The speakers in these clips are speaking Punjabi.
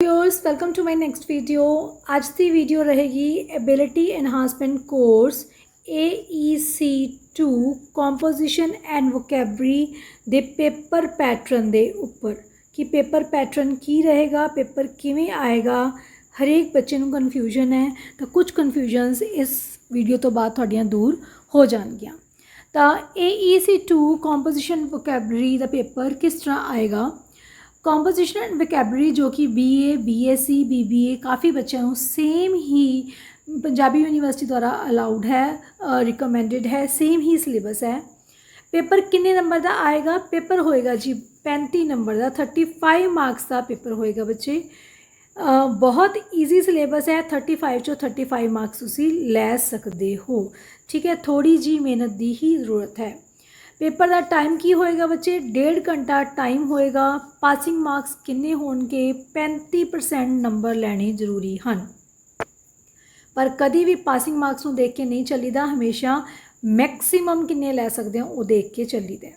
Viewers welcome to my next video ਅੱਜ ਦੀ ਵੀਡੀਓ ਰਹੇਗੀ ability enhancement course AEC2 composition and vocabulary ਦੇ ਪੇਪਰ ਪੈਟਰਨ ਦੇ ਉੱਪਰ ਕਿ ਪੇਪਰ ਪੈਟਰਨ ਕੀ ਰਹੇਗਾ ਪੇਪਰ ਕਿਵੇਂ ਆਏਗਾ ਹਰੇਕ ਬੱਚੇ ਨੂੰ ਕਨਫਿਊਜ਼ਨ ਹੈ ਤਾਂ ਕੁਝ ਕਨਫਿਊਜ਼ਨਸ ਇਸ ਵੀਡੀਓ ਤੋਂ ਬਾਅਦ ਤੁਹਾਡੀਆਂ ਦੂਰ ਹੋ ਜਾਣਗੀਆਂ ਤਾਂ AEC2 ਕੰਪੋਜੀਸ਼ਨ ਵੋਕੈਬਰੀ ਦਾ ਪੇਪਰ ਕਿਸ ਤਰ੍ਹਾਂ ਆਏਗਾ ਕੰਪੋਜੀਸ਼ਨ ਐਂਡ ਵੋਕੈਬਲਰੀ ਜੋ ਕਿ BA BSc BBA ਕਾਫੀ ਬੱਚਿਆਂ ਨੂੰ ਸੇਮ ਹੀ ਪੰਜਾਬੀ ਯੂਨੀਵਰਸਿਟੀ ਦੁਆਰਾ ਅਲਾਉਡ ਹੈ ਰਿਕਮੈਂਡਡ ਹੈ ਸੇਮ ਹੀ ਸਿਲੇਬਸ ਹੈ। ਪੇਪਰ ਕਿੰਨੇ ਨੰਬਰ ਦਾ ਆਏਗਾ? ਪੇਪਰ ਹੋਏਗਾ ਜੀ 35 ਨੰਬਰ ਦਾ 35 ਮਾਰਕਸ ਦਾ ਪੇਪਰ ਹੋਏਗਾ ਬੱਚੇ। ਬਹੁਤ ਈਜ਼ੀ ਸਿਲੇਬਸ ਹੈ 35 ਚੋਂ 35 ਮਾਰਕਸ ਤੁਸੀਂ ਲੈ ਸਕਦੇ ਹੋ। ਠੀਕ ਹੈ ਥੋੜੀ ਜੀ ਮਿਹਨਤ ਦੀ ਹੀ ਜ਼ਰੂਰਤ ਹੈ। ਪੇਪਰ ਦਾ ਟਾਈਮ ਕੀ ਹੋਏਗਾ ਬੱਚੇ? ਡੇਢ ਘੰਟਾ ਟਾਈਮ ਹੋਏਗਾ। ਪਾਸਿੰਗ ਮਾਰਕਸ ਕਿੰਨੇ ਹੋਣਗੇ? 35% ਨੰਬਰ ਲੈਣੇ ਜ਼ਰੂਰੀ ਹਨ। ਪਰ ਕਦੀ ਵੀ ਪਾਸਿੰਗ ਮਾਰਕਸ ਨੂੰ ਦੇਖ ਕੇ ਨਹੀਂ ਚੱਲੀਦਾ। ਹਮੇਸ਼ਾ ਮੈਕਸਿਮਮ ਕਿੰਨੇ ਲੈ ਸਕਦੇ ਹੋ, ਉਹ ਦੇਖ ਕੇ ਚੱਲੀਦਾ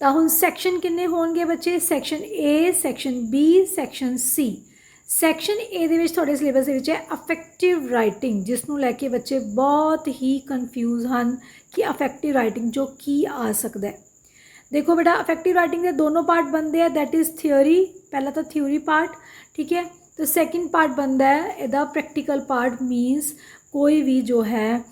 ਤਾਂ ਹੁਣ ਸੈਕਸ਼ਨ ਕਿੰਨੇ ਹੋਣਗੇ ਬੱਚੇ? Section A, section B, section C section A ਦੇ ਵਿੱਚ ਤੁਹਾਡੇ ਸਿਲੇਬਸ ਦੇ ਵਿੱਚ ਹੈ ਅਫੈਕਟਿਵ ਰਾਈਟਿੰਗ ਜਿਸ ਨੂੰ ਲੈ ਕੇ ਬੱਚੇ ਬਹੁਤ ਹੀ ਕਨਫਿਊਜ਼ ਹਨ ਕਿ ਅਫੈਕਟਿਵ ਰਾਈਟਿੰਗ ਜੋ ਕੀ ਆ ਸਕਦਾ ਹੈ। ਦੇਖੋ ਬੇਟਾ ਅਫੈਕਟਿਵ ਰਾਈਟਿੰਗ ਦੇ ਦੋਨੋਂ ਪਾਰਟ ਬਣਦੇ ਆ ਦੈਟ ਇਜ਼ ਥਿਉਰੀ ਪਹਿਲਾ ਤਾਂ ਥਿਉਰੀ ਪਾਰਟ ਠੀਕ ਹੈ? ਤੇ ਸੈਕਿੰਡ ਪਾਰਟ ਬਣਦਾ ਹੈ, ਇਹਦਾ ਪ੍ਰੈਕਟੀਕਲ ਪਾਰਟ ਮੀਨਸ ਕੋਈ ਵੀ ਜੋ ਹੈ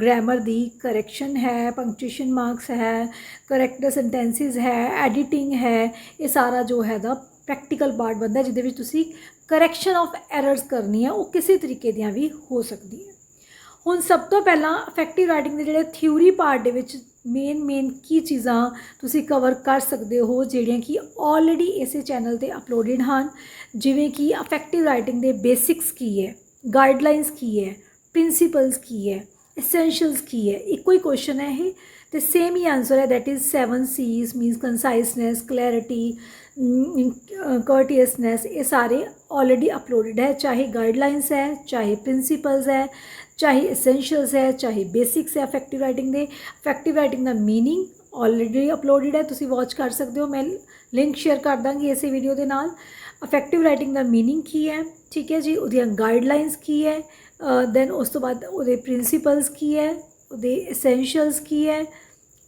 ਗ੍ਰਾਮਰ ਦੀ ਕਰੈਕਸ਼ਨ ਹੈ ਪੰਕਚੁਏਸ਼ਨ ਮਾਰਕਸ ਹੈ ਕਰੈਕਟ ਸੈਂਟੈਂਸਿਸ ਹੈ ਐਡੀਟਿੰਗ ਹੈ, ਇਹ ਸਾਰਾ ਜੋ ਹੈ ਦਾ ਪ੍ਰੈਕਟੀਕਲ ਪਾਰਟ ਬਣਦਾ ਜਿਹਦੇ ਵਿੱਚ ਤੁਸੀਂ ਕਰੈਕਸ਼ਨ ਆਫ ਐਰਰਸ ਕਰਨੀ ਹੈ, ਉਹ ਕਿਸੇ ਤਰੀਕੇ ਦੀਆਂ ਵੀ ਹੋ ਸਕਦੀ ਹੈ ਹੁਣ ਸਭ ਤੋਂ ਪਹਿਲਾਂ ਅਫੈਕਟਿਵ ਰਾਈਟਿੰਗ ਦੇ ਜਿਹੜੇ ਥਿਊਰੀ ਪਾਰਟ ਦੇ ਵਿੱਚ ਮੇਨ ਮੇਨ ਕੀ ਚੀਜ਼ਾਂ ਤੁਸੀਂ ਕਵਰ ਕਰ ਸਕਦੇ ਹੋ, ਜਿਹੜੀਆਂ ਕਿ ਆਲਰੇਡੀ ਇਸੇ ਚੈਨਲ ਤੇ ਅਪਲੋਡਡ ਹਨ, ਜਿਵੇਂ ਕਿ ਅਫੈਕਟਿਵ ਰਾਈਟਿੰਗ ਦੇ ਬੇਸਿਕਸ ਕੀ ਹੈ ਗਾਈਡਲਾਈਨਸ ਕੀ ਹੈ ਪ੍ਰਿੰਸੀਪਲਸ ਕੀ ਹੈ ਐਸੈਂਸ਼ੀਅਲਸ ਕੀ ਹੈ, ਇੱਕੋ ਹੀ ਕੁਐਸਚਨ ਹੈ ਇਹ, ਤੇ ਸੇਮ ਹੀ ਆਨਸਰ ਹੈ, that is 7 C's means conciseness clarity courteousness ਇਹ ਸਾਰੇ ਆਲਰੇਡੀ ਅਪਲੋਡਡ ਹੈ ਚਾਹੇ ਗਾਈਡਲਾਈਨਸ ਹੈ ਚਾਹੇ ਪ੍ਰਿੰਸੀਪਲਸ ਹੈ ਚਾਹੇ ਐਸੈਂਸ਼ੀਅਲਸ ਹੈ ਚਾਹੇ ਬੇਸਿਕਸ ਹੈ ਅਫੈਕਟਿਵ ਰਾਈਟਿੰਗ ਦੇ ਅਫੈਕਟਿਵ ਰਾਈਟਿੰਗ ਦਾ मीनिंग ਆਲਰੇਡੀ ਅਪਲੋਡਡ ਹੈ ਤੁਸੀਂ ਵਾਚ ਕਰ ਸਕਦੇ ਹੋ ਮੈਂ ਲਿੰਕ ਸ਼ੇਅਰ ਕਰ ਦਾਂਗੀ ਇਸੇ ਵੀਡੀਓ ਦੇ ਨਾਲ ਅਫੈਕਟਿਵ ਰਾਈਟਿੰਗ ਦਾ मीनिंग ਕੀ ਹੈ ਠੀਕ ਹੈ ਜੀ ਉਹਦੀਆਂ ਗਾਈਡਲਾਈਨਸ ਕੀ ਹੈ ਦੈਨ ਉਸ ਤੋਂ ਬਾਅਦ ਉਹਦੇ ਪ੍ਰਿੰਸੀਪਲਸ ਕੀ ਹੈ ਉਹਦੇ ਐਸੈਂਸ਼ੀਅਲਸ ਕੀ ਹੈ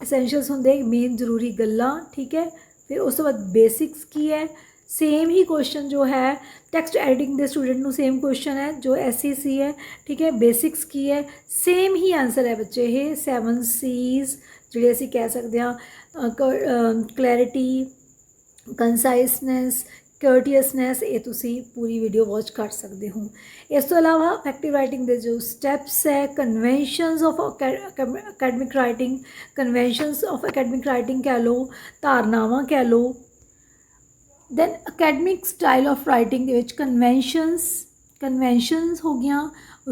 ਐਸੈਂਸ਼ੀਅਲਸ ਹੁੰਦੇ ਮੇਨ ਜ਼ਰੂਰੀ ਗੱਲਾਂ ਠੀਕ ਹੈ ਫਿਰ ਉਸ ਤੋਂ ਬਾਅਦ ਬੇਸਿਕਸ ਕੀ ਹੈ? ਸੇਮ ਹੀ ਕੁਐਸਚਨ ਜੋ ਹੈ ਟੈਕਸਟ ਐਡੀਟਿੰਗ ਦੇ ਸਟੂਡੈਂਟ ਨੂੰ ਸੇਮ ਕੁਐਸਚਨ ਹੈ, ਜੋ ਐਸਸੀਸੀ ਹੈ, ਠੀਕ ਹੈ? ਬੇਸਿਕਸ ਕੀ ਹੈ? ਸੇਮ ਹੀ ਆਨਸਰ ਹੈ ਬੱਚੇ ਇਹ 7 ਸੀਜ਼ ਜਿਹੜੇ ਅਸੀਂ ਕਹਿ ਸਕਦੇ ਹਾਂ ਕਲੈਰਿਟੀ ਕੰਸਾਈਸਨੈਸ ਕਰਟੀਅਸਨੈਸ ਇਹ ਤੁਸੀਂ ਪੂਰੀ ਵੀਡੀਓ ਵਾਚ ਕਰ ਸਕਦੇ ਹੋ। ਇਸ ਤੋਂ ਇਲਾਵਾ ਅਫੈਕਟਿਵ ਰਾਈਟਿੰਗ ਦੇ ਜੋ ਸਟੈਪਸ ਹੈ conventions of academic writing conventions of academic writing ਕਹਿ ਲਓ, ਧਾਰਨਾਵਾਂ ਕਹਿ ਲਓ then academic style of writing ਦੇ ਵਿੱਚ ਕਨਵੈਨਸ਼ਨਸ ਕਨਵੈਨਸ਼ਨਸ ਹੋ ਗਈਆਂ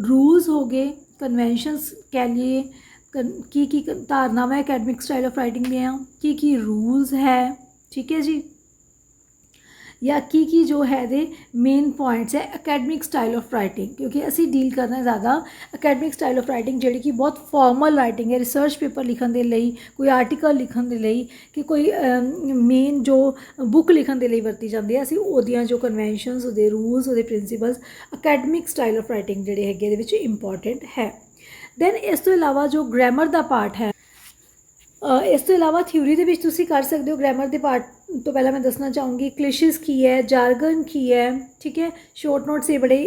ਰੂਲਸ ਹੋ ਗਏ ਕਨਵੈਨਸ਼ਨਸ ਕਹਿ ਲਈਏ ਕਨ- ਕੀ ਕੀ ਧਾਰਨਾਵਾਂ ਅਕੈਡਮਿਕ ਸਟਾਈਲ ਆਫ ਰਾਈਟਿੰਗ ਦੀਆਂ ਕੀ ਕੀ ਰੂਲਸ ਹੈ, ਠੀਕ ਹੈ ਜੀ? ਜਾਂ ਕੀ ਕੀ ਜੋ ਹੈ ਦੇ ਮੇਨ ਪੁਆਇੰਟਸ ਹੈ ਅਕੈਡਮਿਕ ਸਟਾਈਲ ਆਫ ਰਾਈਟਿੰਗ ਕਿਉਂਕਿ ਅਸੀਂ ਡੀਲ ਕਰਨਾ ਜ਼ਿਆਦਾ ਅਕੈਡਮਿਕ ਸਟਾਈਲ ਆਫ ਰਾਈਟਿੰਗ ਜਿਹੜੀ ਕਿ ਬਹੁਤ ਫਾਰਮਲ ਰਾਈਟਿੰਗ ਹੈ ਰਿਸਰਚ ਪੇਪਰ ਲਿਖਣ ਦੇ ਲਈ, ਕੋਈ ਆਰਟੀਕਲ ਲਿਖਣ ਦੇ ਲਈ, ਕਿ ਕੋਈ ਮੇਨ ਜੋ ਬੁੱਕ ਲਿਖਣ ਦੇ ਲਈ ਵਰਤੀ ਜਾਂਦੀ ਹੈ, ਅਸੀਂ ਉਹਦੀਆਂ ਜੋ ਕਨਵੈਨਸ਼ਨਸ ਉਹਦੇ ਰੂਲਸ ਉਹਦੇ principles academic style of writing ਜਿਹੜੇ ਹੈਗੇ ਇਹਦੇ ਵਿੱਚ ਇੰਪੋਰਟੈਂਟ ਹੈ। ਦੈਨ ਇਸ ਤੋਂ ਇਲਾਵਾ ਜੋ ਗ੍ਰਾਮਰ ਦਾ ਪਾਰਟ ਹੈ ਇਸ ਤੋਂ ਇਲਾਵਾ ਥਿਊਰੀ ਦੇ ਵਿੱਚ ਤੁਸੀਂ ਕਰ ਸਕਦੇ ਹੋ ਗ੍ਰਾਮਰ ਦੇ ਪਾਰਟ ਤੋਂ ਪਹਿਲਾਂ ਮੈਂ ਦੱਸਣਾ ਚਾਹੂੰਗੀ ਕਲਿਸ਼ਸ ਕੀ ਹੈ ਜਾਰਗਨ ਕੀ ਹੈ, ਠੀਕ ਹੈ? ਸ਼ਾਰਟ ਨੋਟਸ ਇਹ ਬੜੇ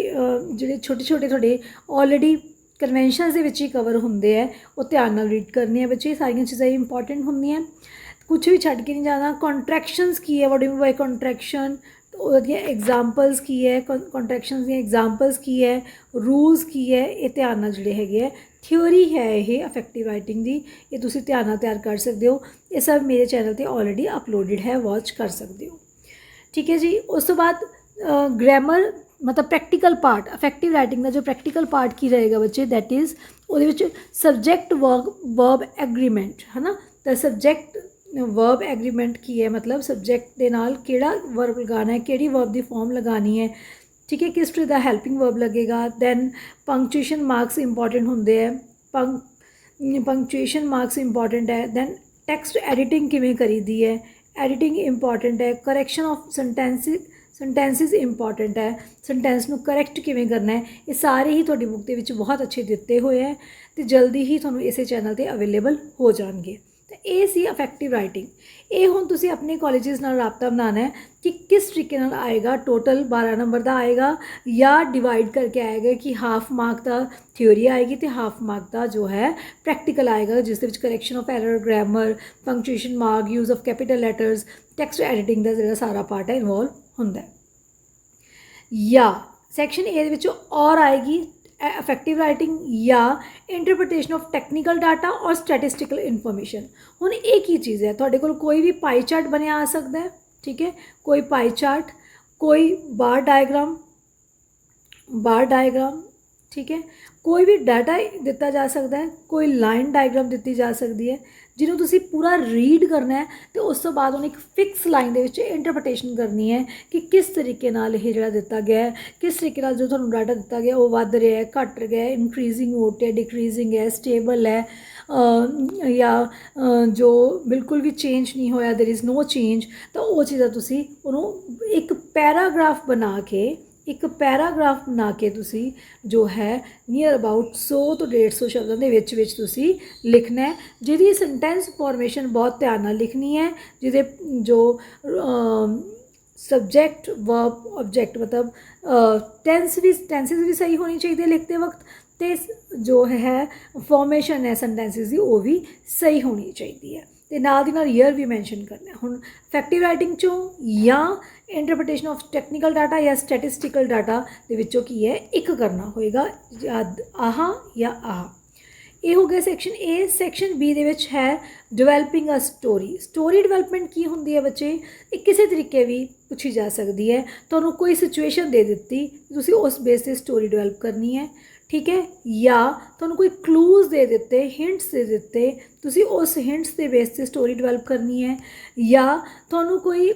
ਜਿਹੜੇ ਛੋਟੇ ਛੋਟੇ ਤੁਹਾਡੇ ਆਲਰੇਡੀ ਕਨਵੈਨਸ਼ਨਸ ਦੇ ਵਿੱਚ ਹੀ ਕਵਰ ਹੁੰਦੇ ਆ ਉਹ ਧਿਆਨ ਨਾਲ ਰੀਡ ਕਰਨੀ ਹੈ ਬੱਚੇ, ਸਾਰੀਆਂ ਚੀਜ਼ਾਂ ਇੰਪੋਰਟੈਂਟ ਹੁੰਦੀਆਂ। ਕੁਝ ਵੀ ਛੱਡ ਕੇ ਨਹੀਂ ਜਾਣਾ ਕੰਟਰੈਕਸ਼ਨਸ ਕੀ ਹੈ ਵਾਟ ਡੂ ਬਾਈ ਕੰਟਰੈਕਸ਼ਨ ਉਹਦੀਆਂ ਐਗਜ਼ਾਮਪਲਸ ਕੀ ਹੈ ਕੰਟਰੈਕਸ਼ਨਸ ਦੀਆਂ ਐਗਜ਼ਾਮਪਲਸ ਕੀ ਹੈ ਰੂਲਸ ਕੀ ਹੈ, ਇਹ ਧਿਆਨ ਨਾਲ ਜਿਹੜੇ ਹੈਗੇ ਆ ਥਿਉਰੀ ਹੈ ਇਹ ਅਫੈਕਟਿਵ ਰਾਈਟਿੰਗ ਦੀ, ਇਹ ਤੁਸੀਂ ਧਿਆਨ ਨਾਲ ਤਿਆਰ ਕਰ ਸਕਦੇ ਹੋ। ਇਹ ਸਭ ਮੇਰੇ ਚੈਨਲ ਤੇ ਆਲਰੇਡੀ ਅਪਲੋਡਡ ਹੈ ਵਾਚ ਕਰ ਸਕਦੇ ਹੋ। ਠੀਕ ਹੈ ਜੀ, ਉਸ ਤੋਂ ਬਾਅਦ ਗ੍ਰਾਮਰ ਮਤਲਬ ਪ੍ਰੈਕਟੀਕਲ ਪਾਰਟ ਅਫੈਕਟਿਵ ਰਾਈਟਿੰਗ ਦਾ ਜੋ ਪ੍ਰੈਕਟੀਕਲ ਪਾਰਟ ਕੀ ਰਹੇਗਾ ਬੱਚੇ ਦੈਟ ਇਜ਼ ਉਹਦੇ ਵਿੱਚ ਸਬਜੈਕਟ ਵਰਬ ਵਰਬ ਐਗਰੀਮੈਂਟ ਹੈ ਨਾ ਤਾਂ ਸਬਜੈਕਟ ਵਰਬ ਐਗਰੀਮੈਂਟ ਕੀ ਹੈ ਮਤਲਬ? ਸਬਜੈਕਟ ਦੇ ਨਾਲ ਕਿਹੜਾ ਵਰਬ ਲਗਾਉਣਾ ਹੈ, ਕਿਹੜੀ ਵਰਬ ਦੀ ਫਾਰਮ ਲਗਾਉਣੀ ਹੈ? ਠੀਕ ਹੈ, ਕਿਸ ਤਰ੍ਹਾਂ ਦਾ ਹੈਲਪਿੰਗ ਵਰਬ ਲੱਗੇਗਾ? ਦੈਨ ਪੰਕਚੁਏਸ਼ਨ ਮਾਰਕਸ ਇੰਪੋਰਟੈਂਟ ਹੁੰਦੇ ਹੈ। ਪੰਕ ਪੰਕਚੁਏਸ਼ਨ ਮਾਰਕਸ ਇੰਪੋਰਟੈਂਟ ਹੈ। ਦੈਨ ਟੈਕਸਟ ਐਡੀਟਿੰਗ ਕਿਵੇਂ ਕਰੀਦੀ ਹੈ? ਐਡੀਟਿੰਗ ਇੰਪੋਰਟੈਂਟ ਹੈ। Correction of sentences sentences important ਹੈ। ਸੈਂਟੈਂਸ ਨੂੰ ਕਰੈਕਟ ਕਿਵੇਂ ਕਰਨਾ ਹੈ? ਇਹ ਸਾਰੇ ਹੀ ਤੁਹਾਡੀ ਬੁੱਕ ਦੇ ਵਿੱਚ ਬਹੁਤ ਅੱਛੇ ਦਿੱਤੇ ਹੋਏ ਹੈ ਤੇ ਜਲਦੀ ਹੀ ਤੁਹਾਨੂੰ ਇਸੇ ਚੈਨਲ ਤੇ ਅਵੇਲੇਬਲ ਹੋ ਜਾਣਗੇ। ਤੇ ਇਹ ਸੀ ਅਫੈਕਟਿਵ ਰਾਈਟਿੰਗ ਇਹ ਹੁਣ ਤੁਸੀਂ ਆਪਣੇ ਕਾਲਜਸ ਨਾਲ ਰਾਬਤਾ ਬਣਾਉਣਾ ਹੈ ਕਿ ਕਿਸ ਤਰੀਕੇ ਨਾਲ ਆਏਗਾ ਟੋਟਲ 12 ਨੰਬਰ ਦਾ ਆਏਗਾ ਜਾਂ ਡਿਵਾਈਡ ਕਰਕੇ ਆਏਗਾ ਕਿ ਹਾਫ ਮਾਰਕ ਦਾ ਥਿਉਰੀ ਆਏਗੀ ਤੇ ਹਾਫ ਮਾਰਕ ਦਾ ਜੋ ਹੈ ਪ੍ਰੈਕਟੀਕਲ ਆਏਗਾ, ਜਿਸ ਦੇ ਵਿੱਚ correction of error grammar punctuation mark use of capital letters text editing ਦਾ ਜਿਹੜਾ ਸਾਰਾ ਪਾਰਟ ਹੈ ਇਨਵੋਲਵ ਹੁੰਦਾ ਹੈ। ਜਾਂ ਸੈਕਸ਼ਨ ਏ ਦੇ ਵਿੱਚ ਔਰ ਆਏਗੀ ਇਫੈਕਟਿਵ ਰਾਈਟਿੰਗ ਜਾਂ ਇੰਟਰਪ੍ਰੀਟੇਸ਼ਨ ਆਫ ਟੈਕਨੀਕਲ ਡਾਟਾ ਔਰ ਸਟੈਟਿਸਟੀਕਲ ਇਨਫੋਰਮੇਸ਼ਨ ਹੁਣ ਇਹ ਕੀ ਚੀਜ਼ ਹੈ ਤੁਹਾਡੇ ਕੋਲ ਕੋਈ ਵੀ ਪਾਈ ਚਾਰਟ ਬਣਿਆ ਆ ਸਕਦਾ ਹੈ ਠੀਕ ਹੈ ਕੋਈ ਪਾਈ ਚਾਰਟ ਕੋਈ ਬਾਰ ਡਾਇਗਰਾਮ ਬਾਰ ਡਾਇਗਰਾਮ ਠੀਕ ਹੈ ਕੋਈ ਵੀ ਡਾਟਾ ਦਿੱਤਾ ਜਾ ਸਕਦਾ ਹੈ ਕੋਈ ਲਾਈਨ ਡਾਇਗਰਾਮ ਦਿੱਤੀ ਜਾ ਸਕਦੀ ਹੈ ਜਿਹਨੂੰ ਤੁਸੀਂ ਪੂਰਾ ਰੀਡ ਕਰਨਾ ਹੈ ਤੇ ਉਸ ਤੋਂ ਬਾਅਦ ਉਹਨੂੰ ਇੱਕ ਫਿਕਸ ਲਾਈਨ ਦੇ ਵਿੱਚ ਇੰਟਰਪ੍ਰੀਟੇਸ਼ਨ ਕਰਨੀ ਹੈ ਕਿ ਕਿਸ ਤਰੀਕੇ ਨਾਲ ਇਹ ਜਿਹੜਾ ਦਿੱਤਾ ਗਿਆ ਹੈ ਕਿਸ ਤਰੀਕੇ ਨਾਲ ਜੋ ਤੁਹਾਨੂੰ ਡਾਟਾ ਦਿੱਤਾ ਗਿਆ ਉਹ ਵੱਧ ਰਿਹਾ ਹੈ ਘਟ ਰਿਹਾ ਹੈ ਇਨਕਰੀਜ਼ਿੰਗ ਹੋ ਰਿਹਾ ਡਿਕਰੀਜ਼ਿੰਗ ਹੈ ਸਟੇਬਲ ਹੈ ਅ, ਜਾਂ ਅ, ਜੋ ਬਿਲਕੁਲ ਵੀ ਚੇਂਜ ਨਹੀਂ ਹੋਇਆ देयर इज नो ਚੇਂਜ ਤਾਂ ਉਹ ਚੀਜ਼ਾਂ ਤੁਸੀਂ ਉਹਨੂੰ ਇੱਕ ਪੈਰਾਗ੍ਰਾਫ ਬਣਾ ਕੇ ਇੱਕ ਪੈਰਾਗ੍ਰਾਫ ਬਣਾ ਕੇ ਤੁਸੀਂ ਜੋ ਹੈ ਨੀਅਰ ਅਬਾਊਟ 100 ਤੋਂ 150 ਸ਼ਬਦਾਂ ਦੇ ਵਿੱਚ ਵਿੱਚ ਤੁਸੀਂ ਲਿਖਣਾ ਹੈ, ਜਿਹਦੀ ਸੈਂਟੈਂਸ ਫਾਰਮੇਸ਼ਨ ਬਹੁਤ ਧਿਆਨ ਨਾਲ ਲਿਖਣੀ ਹੈ, ਜਿਹਦੇ ਜੋ ਸਬਜੈਕਟ ਵਰਬ ਆਬਜੈਕਟ ਮਤਲਬ ਟੈਂਸ ਵੀ ਟੈਂਸਸ ਵੀ ਸਹੀ ਹੋਣੀ ਚਾਹੀਦੀ ਹੈ ਲਿਖਦੇ ਵਕਤ ਤੇ ਜੋ ਹੈ ਫਾਰਮੇਸ਼ਨ ਹੈ ਸੈਂਟੈਂਸਸ ਦੀ, ਉਹ ਵੀ ਸਹੀ ਹੋਣੀ ਚਾਹੀਦੀ ਹੈ। ਤੇ ਨਾਲ ਦੀ ਨਾਲ ਈਅਰ ਵੀ ਮੈਂਸ਼ਨ ਕਰਨਾ ਹੁਣ ਫੈਕਟਿਵ ਰਾਈਟਿੰਗ ਚੋਂ ਜਾਂ ਇੰਟਰਪ੍ਰੀਟੇਸ਼ਨ ਆਫ ਟੈਕਨੀਕਲ ਡਾਟਾ ਜਾਂ ਸਟੈਟਿਸਟੀਕਲ ਡਾਟਾ ਦੇ ਵਿੱਚੋਂ ਕੀ ਹੈ? ਇੱਕ ਕਰਨਾ ਹੋਏਗਾ, ਜਾਂ ਆਹ ਜਾਂ ਆਹ। ਇਹ ਹੋ ਗਿਆ ਸੈਕਸ਼ਨ A ਸੈਕਸ਼ਨ B ਦੇ ਵਿੱਚ ਹੈ developing a story story development ਕੀ ਹੁੰਦੀ ਹੈ ਬੱਚੇ? ਇਹ ਕਿਸੇ ਤਰੀਕੇ ਵੀ ਪੁੱਛੀ ਜਾ ਸਕਦੀ ਹੈ। ਤੁਹਾਨੂੰ ਕੋਈ ਸਿਚੁਏਸ਼ਨ ਦੇ ਦਿੱਤੀ, ਤੁਸੀਂ ਉਸ ਬੇਸ ਤੇ ਸਟੋਰੀ ਡਿਵੈਲਪ ਕਰਨੀ ਹੈ। ਠੀਕ ਹੈ? ਜਾਂ ਤੁਹਾਨੂੰ ਕੋਈ ਕਲੂਜ਼ ਦੇ ਦਿੱਤੇ ਹਿੰਟਸ ਦੇ ਦਿੱਤੇ, ਤੁਸੀਂ ਉਸ ਹਿੰਟਸ ਦੇ ਬੇਸ ਤੇ ਸਟੋਰੀ ਡਿਵੈਲਪ ਕਰਨੀ ਹੈ ਜਾਂ ਤੁਹਾਨੂੰ ਕੋਈ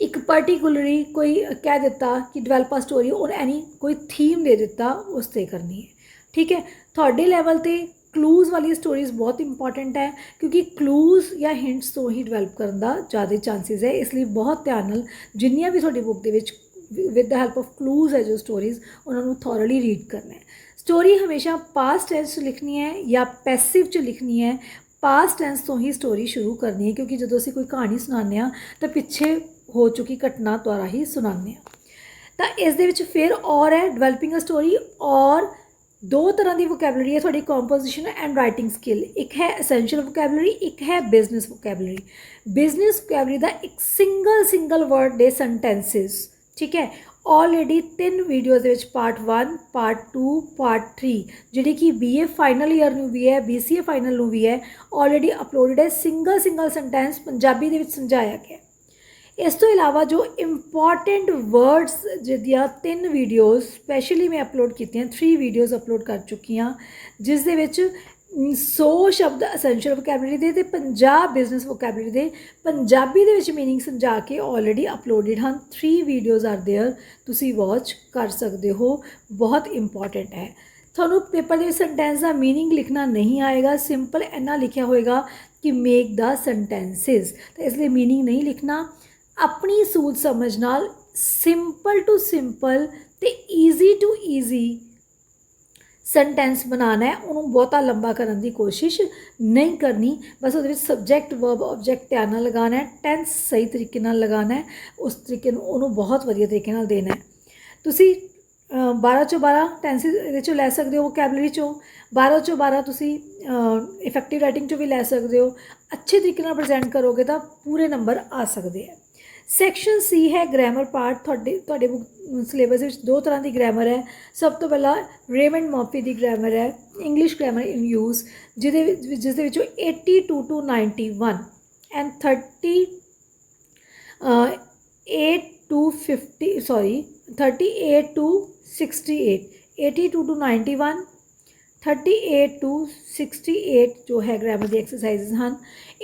ਇੱਕ ਪਾਰਟਿਕੂਲਰੀ ਕੋਈ ਕਹਿ ਦਿੱਤਾ ਕਿ ਡਿਵੈਲਪ ਆ ਸਟੋਰੀ ਔਰ ਐਨੀ ਕੋਈ ਥੀਮ ਦੇ ਦਿੱਤਾ, ਉਸ ਤੇ ਕਰਨੀ ਹੈ। ਠੀਕ ਹੈ? ਤੁਹਾਡੇ ਲੈਵਲ ਤੇ ਕਲੂਜ਼ ਵਾਲੀ ਸਟੋਰੀਜ਼ ਬਹੁਤ ਇੰਪੋਰਟੈਂਟ ਹੈ ਕਿਉਂਕਿ ਕਲੂਜ਼ ਜਾਂ ਹਿੰਟਸ ਤੋਂ ਹੀ ਡਿਵੈਲਪ ਕਰਨ ਦਾ ਜ਼ਿਆਦਾ ਚਾਂਸਸ ਹੈ, ਇਸ ਲਈ ਬਹੁਤ ਧਿਆਨ ਨਾਲ ਜਿੰਨੀਆਂ ਵੀ ਤੁਹਾਡੀ ਬੁੱਕ ਦੇ ਵਿੱਚ with the help of clues ਹੈ ਜੋ ਸਟੋਰੀਜ਼ ਉਹਨਾਂ ਨੂੰ ਥੋਰਲੀ ਰੀਡ ਕਰਨਾ ਹੈ। ਸਟੋਰੀ ਹਮੇਸ਼ਾ ਪਾਸਟ ਟੈਂਸ 'ਚ ਲਿਖਣੀ ਹੈ ਜਾਂ ਪੈਸਿਵ 'ਚ ਲਿਖਣੀ ਹੈ। ਪਾਸਟ ਟੈਂਸ ਤੋਂ ਹੀ ਸਟੋਰੀ ਸ਼ੁਰੂ ਕਰਨੀ ਹੈ ਕਿਉਂਕਿ ਜਦੋਂ ਅਸੀਂ ਕੋਈ ਕਹਾਣੀ ਸੁਣਾਉਂਦੇ ਹਾਂ ਤਾਂ ਪਿੱਛੇ ਹੋ ਚੁੱਕੀ ਘਟਨਾ ਦੁਆਰਾ ਹੀ ਸੁਣਾਉਂਦੇ ਹਾਂ। ਤਾਂ ਇਸ ਦੇ ਵਿੱਚ ਫਿਰ ਔਰ ਹੈ ਡਿਵੈਲਪਿੰਗ ਅ ਸਟੋਰੀ ਔਰ ਦੋ ਤਰ੍ਹਾਂ ਦੀ ਵੋਕੈਬਲਰੀ ਹੈ ਤੁਹਾਡੀ ਕੰਪੋਜੀਸ਼ਨ ਐਂਡ ਰਾਈਟਿੰਗ ਸਕਿੱਲ ਇੱਕ ਹੈ ਐਸੈਂਸ਼ੀਅਲ ਵੋਕੈਬਲਰੀ ਇੱਕ ਹੈ ਬਿਜ਼ਨਸ ਵੋਕੈਬਲਰੀ ਬਿਜ਼ਨਸ ਵੋਕੈਬਲਰੀ ਦਾ ਇੱਕ ਸਿੰਗਲ ਸਿੰਗਲ ਵਰਡ ਦੇ ਸੈਂਟੈਂਸਸ ਠੀਕ ਹੈ? ਆਲਰੇਡੀ ਤਿੰਨ ਵੀਡੀਓਜ਼ ਦੇ ਵਿੱਚ ਪਾਰਟ 1 ਪਾਰਟ 2 ਪਾਰਟ 3 ਜਿਹੜੀ ਕਿ BA ਫਾਈਨਲ ਈਅਰ ਨੂੰ ਵੀ ਹੈ BCA ਫਾਈਨਲ ਨੂੰ ਵੀ ਹੈ ਆਲਰੇਡੀ ਅਪਲੋਡਡ ਹੈ ਸਿੰਗਲ ਸਿੰਗਲ ਸੈਂਟੈਂਸ ਪੰਜਾਬੀ ਦੇ ਵਿੱਚ ਸਮਝਾਇਆ ਗਿਆ ਇਸ ਤੋਂ ਇਲਾਵਾ ਜੋ ਇੰਪੋਰਟੈਂਟ ਵਰਡਸ ਜਿਹਦੀਆਂ ਤਿੰਨ ਵੀਡੀਓਜ਼ ਸਪੈਸ਼ਲੀ ਮੈਂ ਅਪਲੋਡ ਕੀਤੀਆਂ 3 ਵੀਡੀਓਜ਼ ਅਪਲੋਡ ਕਰ ਚੁੱਕੀ ਹਾਂ, ਜਿਸ ਦੇ ਵਿੱਚ 100 ਸ਼ਬਦ ਐਸੈਂਸ਼ੀਅਲ ਵੋਕੈਬਲਰੀ ਦੇ ਤੇ 50 ਬਿਜ਼ਨਸ ਵੋਕੈਬਲਰੀ ਦੇ ਪੰਜਾਬੀ ਦੇ ਵਿੱਚ मीनिंग ਸਮਝਾ ਕੇ ਆਲਰੇਡੀ ਅਪਲੋਡਡ ਹਨ 3 ਵੀਡੀਓਜ਼ ਆਰ देयर ਤੁਸੀਂ ਵਾਚ ਕਰ ਸਕਦੇ ਹੋ ਬਹੁਤ ਇੰਪੋਰਟੈਂਟ ਹੈ ਤੁਹਾਨੂੰ ਪੇਪਰ ਦੇ ਵਿੱਚ ਸੈਂਟੈਂਸ ਦਾ मीनिंग ਲਿਖਣਾ ਨਹੀਂ ਆਏਗਾ ਸਿੰਪਲ ਇੰਨਾ ਲਿਖਿਆ ਹੋਏਗਾ ਕਿ ਮੇਕ ਦਾ ਸੈਂਟੈਂਸਸ ਤਾਂ ਇਸ ਲਈ मीनिंग ਨਹੀਂ ਲਿਖਣਾ ਆਪਣੀ ਸੂਝ ਸਮਝ ਨਾਲ ਸਿੰਪਲ ਟੂ ਸਿੰਪਲ ਤੇ ਈਜ਼ੀ ਟੂ ਈਜ਼ੀ ਸੈਂਟੈਂਸ ਬਣਾਉਣਾ ਹੈ ਉਹਨੂੰ ਬਹੁਤਾ ਲੰਬਾ ਕਰਨ ਦੀ ਕੋਸ਼ਿਸ਼ ਨਹੀਂ ਕਰਨੀ। ਬਸ ਉਹਦੇ ਵਿੱਚ ਸਬਜੈਕਟ ਵਰਬ ਆਬਜੈਕਟ ਧਿਆਨ ਨਾਲ ਲਗਾਉਣਾ ਹੈ ਟੈਂਸ ਸਹੀ ਤਰੀਕੇ ਨਾਲ ਲਗਾਉਣਾ ਹੈ ਉਸ ਤਰੀਕੇ ਨੂੰ ਉਹਨੂੰ ਬਹੁਤ ਵਧੀਆ ਤਰੀਕੇ ਨਾਲ ਦੇਣਾ ਹੈ। ਤੁਸੀਂ ਅ, 12 ਚੋਂ 12 ਟੈਂਸਿਸ ਇਹਦੇ ਚੋਂ ਲੈ ਸਕਦੇ ਹੋ ਵੋਕੈਬਲਰੀ ਚੋਂ। 12 ਚੋਂ 12 ਤੁਸੀਂ ਇਫੈਕਟਿਵ ਰਾਈਟਿੰਗ ਚੋਂ ਵੀ ਲੈ ਸਕਦੇ ਹੋ। ਅੱਛੇ ਤਰੀਕੇ ਨਾਲ ਪ੍ਰੈਜ਼ੈਂਟ ਕਰੋਗੇ ਤਾਂ ਪੂਰੇ ਨੰਬਰ ਆ ਸਕਦੇ ਆ ਸੈਕਸ਼ਨ ਸੀ ਹੈ ਗ੍ਰਾਮਰ ਪਾਰਟ ਤੁਹਾਡੇ ਤੁਹਾਡੇ ਬੁੱਕ ਸਿਲੇਬਸ ਵਿੱਚ ਦੋ ਤਰ੍ਹਾਂ ਦੀ ਗ੍ਰਾਮਰ ਹੈ। ਸਭ ਤੋਂ ਪਹਿਲਾਂ ਰੇਮੰਡ ਮੌਫੀ ਦੀ ਗ੍ਰਾਮਰ ਹੈ ਇੰਗਲਿਸ਼ ਗ੍ਰਾਮਰ ਇਨ ਯੂਜ਼ ਜਿਹਦੇ ਜਿਸ ਦੇ ਵਿੱਚੋਂ 82 to 91 and 30 uh, 8 to 50 sorry 38 to 68 82 to 91 38 to 68 ਜੋ ਹੈ ਗ੍ਰਾਮਰ ਦੀ ਐਕਸਰਸਾਈਜ਼ ਹਨ।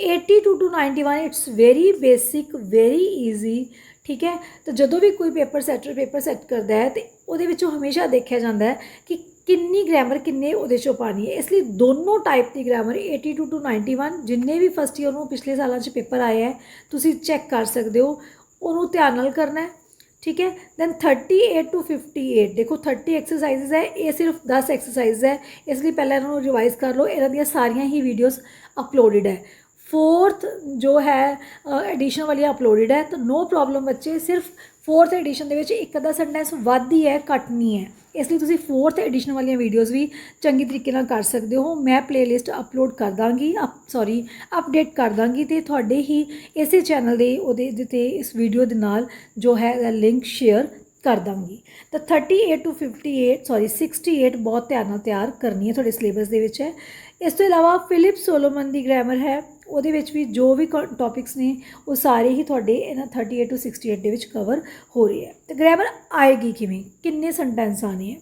82 to 91 it's very basic very easy ਠੀਕ ਹੈ? ਤਾਂ ਜਦੋਂ ਵੀ ਕੋਈ ਪੇਪਰ ਸੈਟਰ ਪੇਪਰ ਸੈੱਟ ਕਰਦਾ ਹੈ, ਤੇ ਉਹਦੇ ਵਿੱਚੋਂ ਹਮੇਸ਼ਾ ਦੇਖਿਆ ਜਾਂਦਾ ਹੈ ਕਿ ਕਿੰਨੀ ਗ੍ਰਾਮਰ ਕਿੰਨੇ ਉਹਦੇ ਚੋਂ ਪਾਣੀ ਹੈ। ਇਸ ਲਈ ਦੋਨੋਂ ਟਾਈਪ ਦੀ ਗ੍ਰਾਮਰ 82 to 91 ਜਿੰਨੇ ਵੀ ਫਸਟ ਈਅਰ ਨੂੰ ਪਿਛਲੇ ਸਾਲਾਂ 'ਚ ਪੇਪਰ ਆਏ ਹੈ, ਤੁਸੀਂ ਚੈੱਕ ਕਰ ਸਕਦੇ ਹੋ। ਉਹਨੂੰ ਧਿਆਨ ਨਾਲ ਕਰਨਾ ਹੈ। ਠੀਕ ਹੈ ਦੈਨ 38 ਟੂ 58 ਦੇਖੋ 30 ਐਕਸਰਸਾਈਜ਼ਸ ਹੈ ਇਹ ਸਿਰਫ 10 ਐਕਸਰਸਾਈਜ਼ ਹੈ ਇਸ ਲਈ ਪਹਿਲਾਂ ਇਹਨਾਂ ਨੂੰ ਰਿਵਾਈਜ਼ ਕਰ ਲਓ ਇਹਨਾਂ ਦੀਆਂ ਸਾਰੀਆਂ ਹੀ ਵੀਡੀਓਜ਼ ਅਪਲੋਡਡ ਹੈ ਫੋਰਥ ਜੋ ਹੈ ਐਡੀਸ਼ਨ ਵਾਲੀ ਅਪਲੋਡਡ ਹੈ ਤਾਂ ਨੋ ਪ੍ਰੋਬਲਮ ਬੱਚੇ ਸਿਰਫ ਫੋਰਥ ਐਡੀਸ਼ਨ ਦੇ ਵਿੱਚ ਇੱਕ ਅੱਧਾ ਸੈਂਟੈਂਸ ਵੱਧ ਹੀ ਹੈ, ਘੱਟ ਨਹੀਂ ਹੈ। ਇਸ ਲਈ ਤੁਸੀਂ ਫੋਰਥ ਐਡੀਸ਼ਨ ਵਾਲੀਆਂ ਵੀਡੀਓਜ਼ ਵੀ ਚੰਗੀ ਤਰੀਕੇ ਨਾਲ ਕਰ ਸਕਦੇ ਹੋ। ਮੈਂ ਪਲੇਲਿਸਟ ਅਪਲੋਡ ਕਰ ਦਾਂਗੀ, ਅਪ ਸੌਰੀ ਅਪਡੇਟ ਕਰ ਦਾਂਗੀ ਤੇ ਤੁਹਾਡੇ ਹੀ ਇਸੇ ਚੈਨਲ ਦੇ ਉਹਦੇ ਜਿੱਤੇ ਇਸ ਵੀਡੀਓ ਦੇ ਨਾਲ ਜੋ ਹੈ ਲਿੰਕ ਸ਼ੇਅਰ ਕਰ ਦਾਂਗੀ। ਤਾਂ 38 ਟੂ 58 ਸੌਰੀ 68 ਬਹੁਤ ਧਿਆਨ ਨਾਲ ਤਿਆਰ ਕਰਨੀ ਹੈ। ਤੁਹਾਡੇ ਸਿਲੇਬਸ ਦੇ ਵਿੱਚ ਹੈ। ਇਸ ਤੋਂ ਇਲਾਵਾ ਫਿਲਿਪ ਸੋਲੋਮਨ ਦੀ ਗ੍ਰਾਮਰ ਹੈ, ਉਹਦੇ ਵਿੱਚ ਵੀ ਜੋ ਵੀ ਟੌਪਿਕਸ ਨੇ, ਉਹ ਸਾਰੇ ਹੀ ਤੁਹਾਡੇ ਇਹਨਾਂ 38 ਟੂ 68 ਦੇ ਵਿੱਚ ਕਵਰ ਹੋ ਰਹੀ ਹੈ। ਤੇ ਗ੍ਰਾਮਰ ਆਏਗੀ ਕਿਵੇਂ? ਕਿੰਨੇ ਸੈਂਟੈਂਸ ਆਣੇ ਹੈ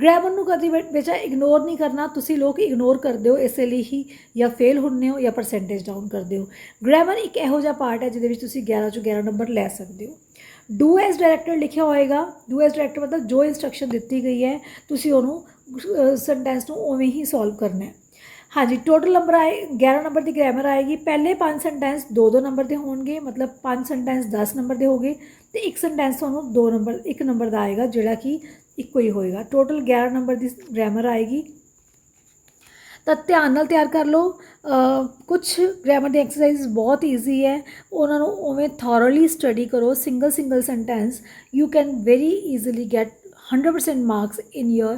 ਗ੍ਰਾਮਰ ਨੂੰ ਕਦੀ ਬੇ- ਇਗਨੋਰ ਨਹੀਂ ਕਰਨਾ, ਤੁਸੀਂ ਲੋਕ ਇਗਨੋਰ ਕਰਦੇ ਹੋ, ਇਸੇ ਲਈ ਹੀ ਜਾਂ ਫੇਲ ਹੁੰਨੇ ਹੋ ਜਾਂ ਪਰਸੈਂਟੇਜ ਡਾਊਨ ਕਰਦੇ ਹੋ। ਗ੍ਰਾਮਰ ਇੱਕ ਇਹੋ ਜਿਹਾ ਪਾਰਟ ਹੈ, ਜਿਹਦੇ ਵਿੱਚ ਤੁਸੀਂ 11 ਚੋਂ 11 ਨੰਬਰ ਲੈ ਸਕਦੇ ਹੋ। ਡੂ ਐਸ ਡਾਇਰੈਕਟਰ ਲਿਖਿਆ ਹੋਏਗਾ। ਡੂ ਐਸ ਡਾਇਰੈਕਟਰ ਮਤਲਬ ਜੋ ਇਨਸਟਰਕਸ਼ਨ ਦਿੱਤੀ ਗਈ ਹੈ, ਤੁਸੀਂ ਉਹਨੂੰ ਸੈਂਟੈਂਸ ਨੂੰ ਉਵੇਂ ਹੀ ਸੋਲਵ ਕਰਨਾ ਹੈ। ਹਾਂਜੀ ਟੋਟਲ ਨੰਬਰ ਆਏ 11 ਨੰਬਰ ਦੀ ਗ੍ਰਾਮਰ ਆਏਗੀ। ਪਹਿਲੇ ਪੰਜ ਸੈਂਟੈਂਸ 2-2 ਨੰਬਰ ਦੇ ਹੋਣਗੇ, ਮਤਲਬ ਪੰਜ ਸੈਂਟੈਂਸ 10 ਨੰਬਰ ਦੇ ਹੋਗੇ ਤੇ ਇੱਕ ਸੈਂਟੈਂਸ ਤੁਹਾਨੂੰ ਦੋ ਨੰਬਰ ਇੱਕ ਨੰਬਰ ਦਾ ਆਏਗਾ, ਜਿਹੜਾ ਕਿ ਇੱਕੋ ਹੀ ਹੋਏਗਾ। ਟੋਟਲ 11 ਨੰਬਰ ਦੀ ਗ੍ਰਾਮਰ ਆਏਗੀ। ਤਾਂ ਧਿਆਨ ਨਾਲ ਤਿਆਰ ਕਰ ਲਓ ਕੁਝ ਗ੍ਰਾਮਰ ਦੀ ਐਕਸਰਸਾਈਜ਼ ਬਹੁਤ ਈਜ਼ੀ ਹੈ। ਉਹਨਾਂ ਨੂੰ ਉਵੇਂ ਥੋਰਲੀ ਸਟੱਡੀ ਕਰੋ single single sentence you can very easily get 100% marks in your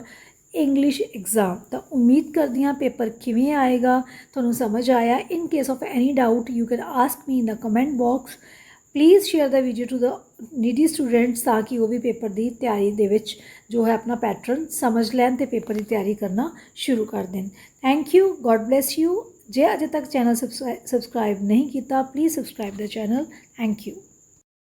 English exam ਤਾਂ ਉਮੀਦ ਕਰਦੀ ਹਾਂ ਪੇਪਰ ਕਿਵੇਂ ਆਏਗਾ? ਤੁਹਾਨੂੰ ਸਮਝ ਆਇਆ? In case of any doubt you can ask me in the comment box please share the video to the needy students ਤਾਂ ਕਿ ਉਹ ਵੀ ਪੇਪਰ ਦੀ ਤਿਆਰੀ ਦੇ ਵਿੱਚ ਜੋ ਹੈ ਆਪਣਾ ਪੈਟਰਨ ਸਮਝ ਲੈਣ ਤੇ ਪੇਪਰ ਦੀ ਤਿਆਰੀ ਕਰਨਾ ਸ਼ੁਰੂ ਕਰ ਦੇਣ। Thank you God bless you ਜੇ ਅਜੇ ਤੱਕ ਚੈਨਲ ਸਬਸਕ੍ਰਾਈਬ ਨਹੀਂ ਕੀਤਾ please subscribe the channel thank you